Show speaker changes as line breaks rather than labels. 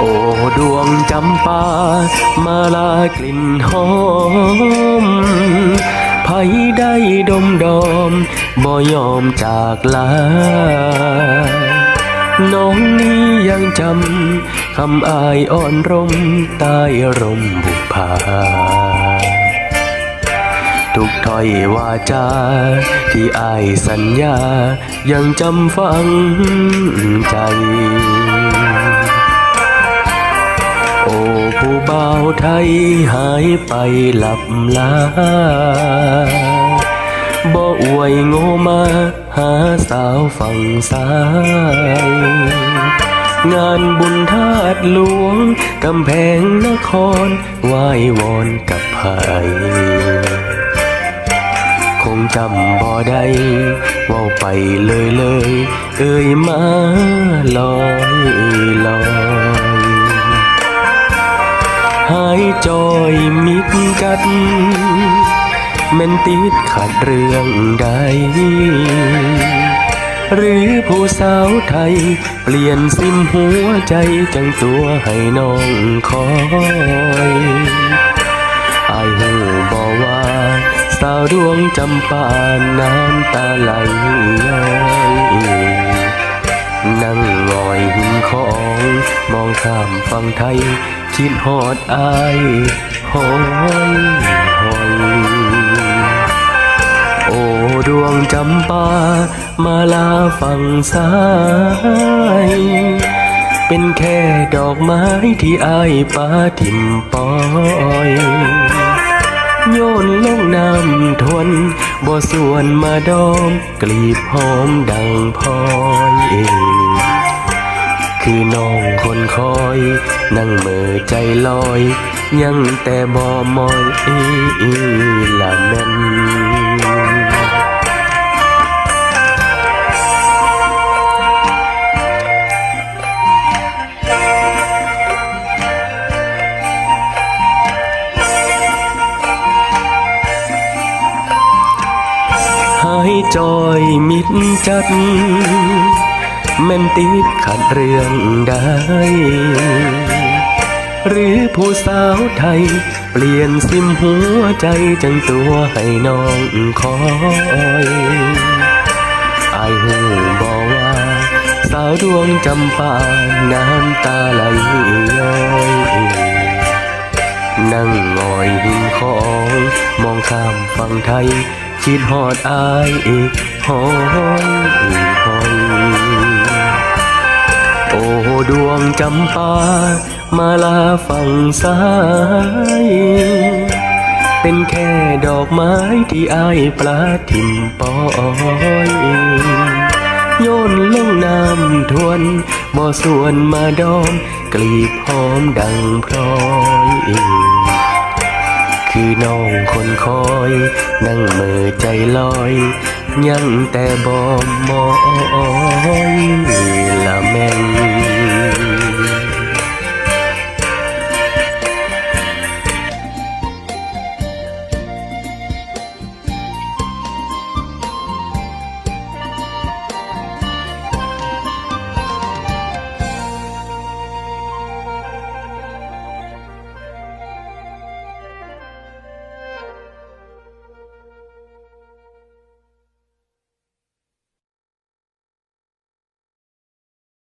โอ้ดวงจำปา มาลากลิ่นหอมไผได้ดมดอม บ่ยอมจากลา น้องนี้ยังจำคำอายอ่อนรมใต้ร่มบุพาทุกถ้อยวาจา ที่อายสัญญา ยังจำฝังใจ อ้ผู้บ่าไทยหายไปหลับลาบ่อวยโง่มาหาสาวฝั่งซ้าย งานบุญธาตุหลวง กำแพงนครไหว้วอนกับไผคงจำบ่ได้ว่าไปเลยเลย เอ่ยมาลอยลอย หายจอยมิดกัดแม่นติดขัดเรื่องใด หรือผู้สาวไทย เปลี่ยนสิมหัวใจจังตัวให้น้องคอยอายหูบอกว่า สาวดวงจำปาน้ำตาไหลย้อยนั่งงอยหิน ของ มองข้ามฝั่งไทย คิดฮอดอายหอยหอยโอ้ดวงจำปา มาลาฝั่งซ้าย เป็นแค่ดอกไม้ที่อายปาทิมปอยโยนลงน้ำทวนบ่ส่วนมาดอม กลีบหอมดังพอยเอง คือน้องคนคอย นั่งเมือใจลอย ยังแต่บ่มอยอีอีละแม่นหายจอยมิดจัด ม่นติดขัดเรื่องใด หรือผู้สาวไทย เปลี่ยนสิมหัวใจจังตัวให้น้องคอยไอหูบอกว่า สาวดวงจำปาน้ำตาไหลย้อยนั่งงอยหินของ มองข้ามฝั่งไทย คิดฮอดอายอีก อยหอยโอ้ดวงจำปา มาลาฝั่งซ้าย เป็นแค่ดอกไม้ที่อายปลาทิมปอยโยนลงน้ำทวนบ่ส่วนมาดอม กลีบหอมดังพลอยคือน้องคนคอย นั่งมือใจลอย ยังแต่บ่มอยละแม่น